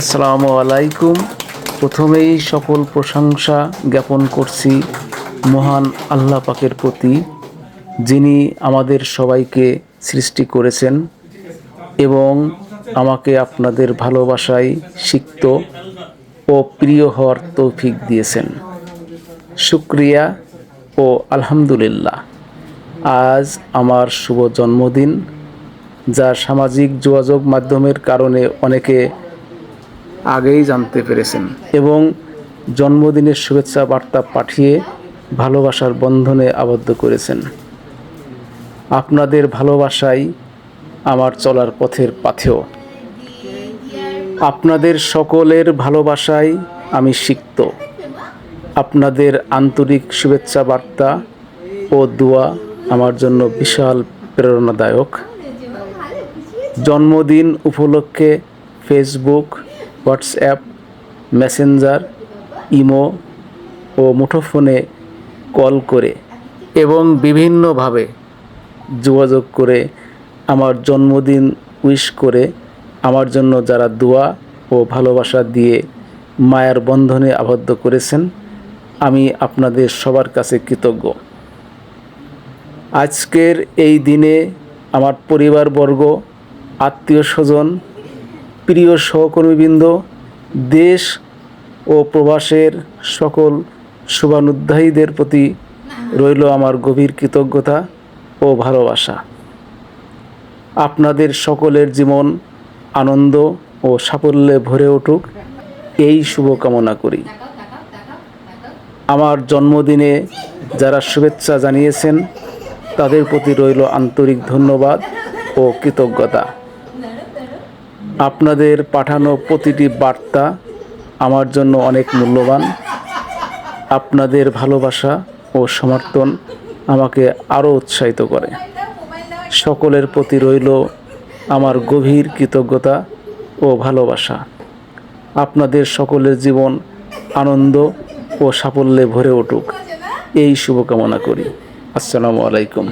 আসসালামু আলাইকুম। প্রথমেই সকল প্রশংসা জ্ঞাপন করছি মহান আল্লাহ পাকের প্রতি, যিনি আমাদের সবাইকে সৃষ্টি করেছেন এবং আমাকে আপনাদের ভালোবাসায় সিক্ত ও প্রিয় হওয়ার তৌফিক দিয়েছেন। শুক্রিয়া ও আলহামদুলিল্লাহ। আজ আমার শুভ জন্মদিন, যা সামাজিক যোগাযোগ মাধ্যমের কারণে অনেকে আগেই জানতে পেরেছেন। এবং জন্মদিনের শুভেচ্ছা বার্তা পাঠিয়ে ভালোবাসার বন্ধনে আবদ্ধ করেছেন। আপনাদের ভালোবাসাই আমার চলার পথের পাথেও আপনাদের সকলের ভালোবাসায় আমি সিক্ত। আপনাদের আন্তরিক শুভেচ্ছা বার্তা ও দোয়া আমার জন্য বিশাল প্রেরণাদায়ক। জন্মদিন উপলক্ষে ফেসবুক হোয়াটসঅ্যাপ, মেসেঞ্জার, ইমো ও মুঠোফোনে কল করে এবং বিভিন্নভাবে যোগাযোগ করে আমার জন্মদিন উইশ করে আমার জন্য যারা দোয়া ও ভালোবাসা দিয়ে মায়ার বন্ধনে আবদ্ধ করেছেন, আমি আপনাদের সবার কাছে কৃতজ্ঞ। আজকের এই দিনে আমার পরিবারবর্গ, আত্মীয় স্বজন প্রিয় সহকর্মীবৃন্দ, দেশ ও প্রবাসের সকল শুভানুধ্যায়ীদের প্রতি রইল আমার গভীর কৃতজ্ঞতা ও ভালোবাসা। আপনাদের সকলের জীবন, আনন্দ ও সাফল্যে ভরে উঠুক এই শুভকামনা করি। আমার জন্মদিনে যারা শুভেচ্ছা জানিয়েছেন, তাদের প্রতি রইল আন্তরিক ধন্যবাদ ও কৃতজ্ঞতা। আপনাদের পাঠানো প্রতিটি বার্তা আমার জন্য অনেক মূল্যবান। আপনাদের ভালোবাসা ও সমর্থন আমাকে আরও উৎসাহিত করে। সকলের প্রতি রইল আমার গভীর কৃতজ্ঞতা ও ভালোবাসা। আপনাদের সকলের জীবন আনন্দ ও সাফল্যে ভরে উঠুক। এই শুভকামনা করি। আসসালামু আলাইকুম।